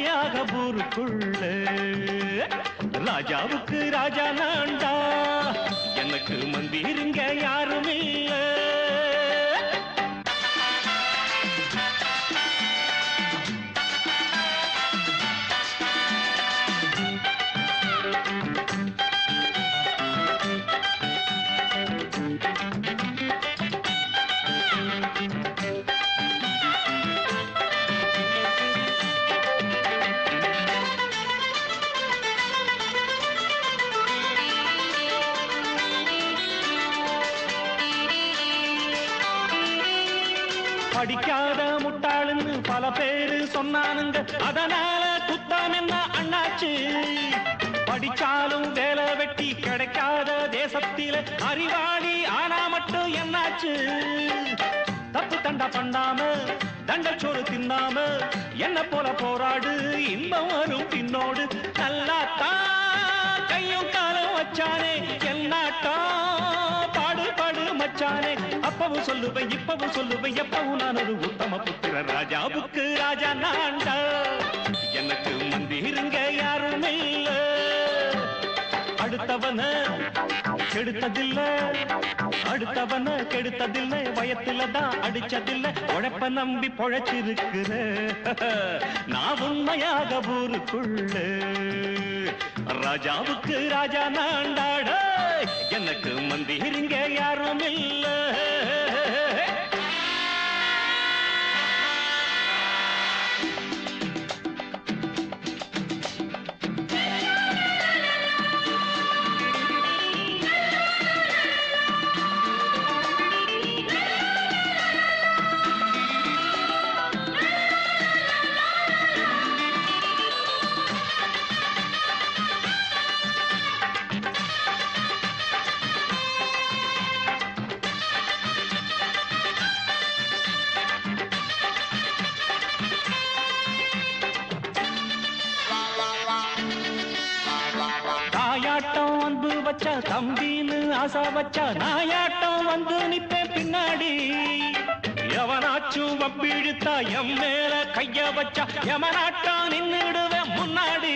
நான் உண்மையாக ஊருக்குள்ள. ராஜாவுக்கு ராஜா நான்டா. எனக்கு மந்திருங்க யாரும் இல்லை படிக்காத முட்டாளுன்னு பல பேரு சொன்னானுங்க. அதனால குத்தம் என்ன அண்ணாச்சு? படிச்சாலும் வேலை வெட்டி கிடைக்காத தேசத்தில அறிவாளி ஆனா மட்டும் என்னாச்சு? தப்பு தண்டா பண்ணாம தண்டச்சோறு தின்னாம என்ன போல போராடு இன்பம் வரும் பின்னோடு. நல்லா தான் கையும் காலம் வச்சானே எப்பவும் சொல்லுவேன் இப்பவும் சொல்லுவேன் எப்பவும் நான் ஒரு உத்தம புத்திர ராஜாவுக்கு ராஜா நான்டா எனக்கு மந்திருங்க யாரும் இல்ல. அடுத்தவன கெடுத்ததில்ல. அடுத்தவன கெடுத்ததில்ல வயத்துல தான் அடிச்சதில்ல. உழைப்ப நம்பி பொழைச்சிருக்கிற நான் உண்மையாக ஊருக்குள்ள. ராஜாவுக்கு ராஜா நாண்டாட எனக்கு மந்திரிங்க யாரும் இல்லை. வச்சா தம்பின்னு ஆசா வச்சா நாயாட்டம் வந்து நிப்பேன் பின்னாடி. எவனாச்சும் வப்பிழுத்தா எம் மேல கைய வச்சா எவனாட்டம் நின்னுடுவேன் முன்னாடி.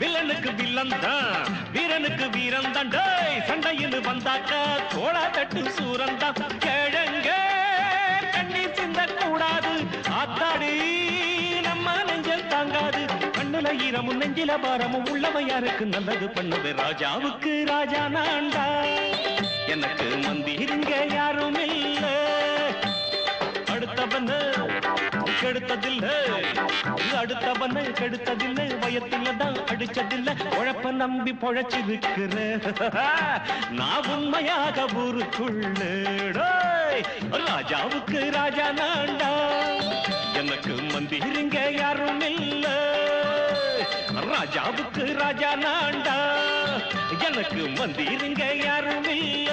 வில்லனுக்கு வில்லன் தான் வீரனுக்கு வீரன் தான். டேய் சண்டையில் வந்தாக்க தோளா தட்டு சூரன் தான். கிழங்க கண்ணி சிந்த கூடாது ஆத்தாடி. வீரமும் நெஞ்சில பாரமும் உள்ளவன் யாருக்கு நல்லது பண்ணுது? ராஜாவுக்கு ராஜா நாண்டா. எனக்கு மந்திருங்க யாரும் இல்ல. அடுத்தவன் கெடுத்ததில்ல. அடுத்தவன கெடுத்ததில்ல. வயத்துல தான் அடிச்சதில்ல. உழப்ப நம்பி பொழைச்சிருக்கிற. நான் உண்மையாக ஊருக்குள்ள. ராஜாவுக்கு ராஜா நாண்டா. எனக்கு மந்திருங்க யாரும் இல்லை. ராஜாவுக்கு ராஜா நாண்டா. எனக்கு மந்திருங்க யாரும் இல்ல